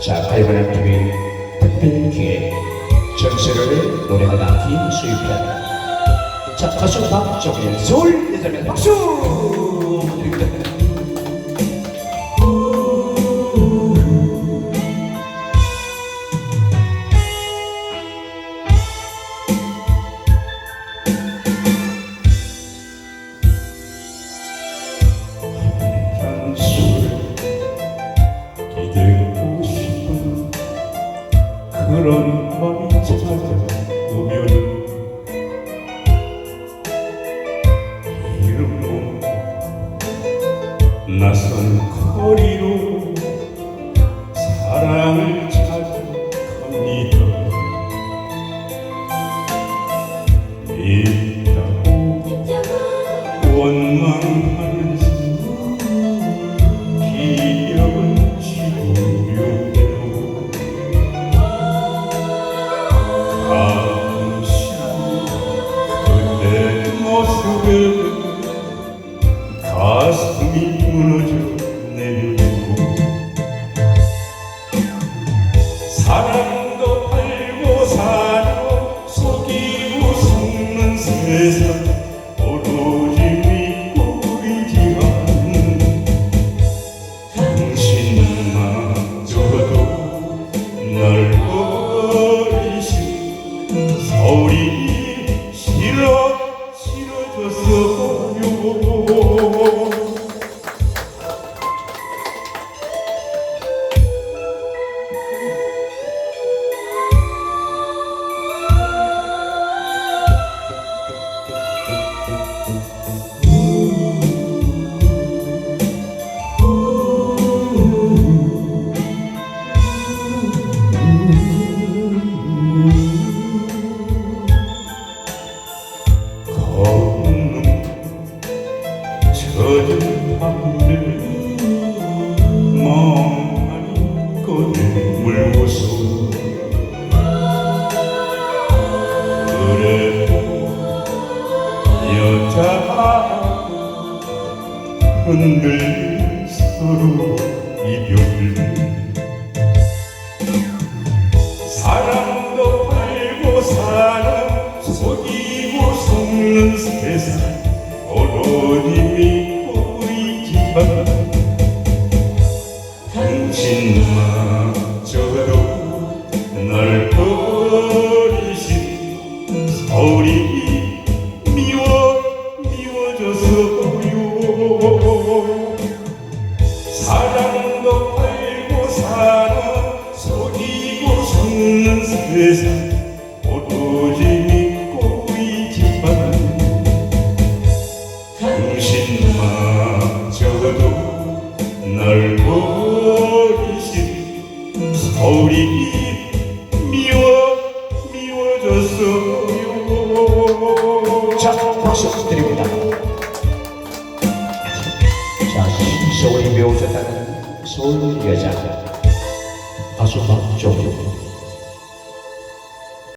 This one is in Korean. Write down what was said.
자, 가요관의 TV 특별 기회 전세를 노래가 나기 수입합니다. 자, 가수 박정현 서울 예전면 박수 낯선 거리로 가슴이 무너져 내리고 사랑도 팔고 사랑 속이고 속는 세상 오로지 믿고이지만 당신마저도 날 버리신 서울이 젖은 밤을 멍하니 꺼내 물고서 그래도 여자하고 흔들린 서로 이별 사랑도 팔고 사랑 속이고 속는 세상 날 버리신 서울이 미워 미워져서요 사랑도 팔고 사랑 속이고 속는 세상 박수 드립니다. 자, 서울이 묘졌다는 서울 여자 가수 박종현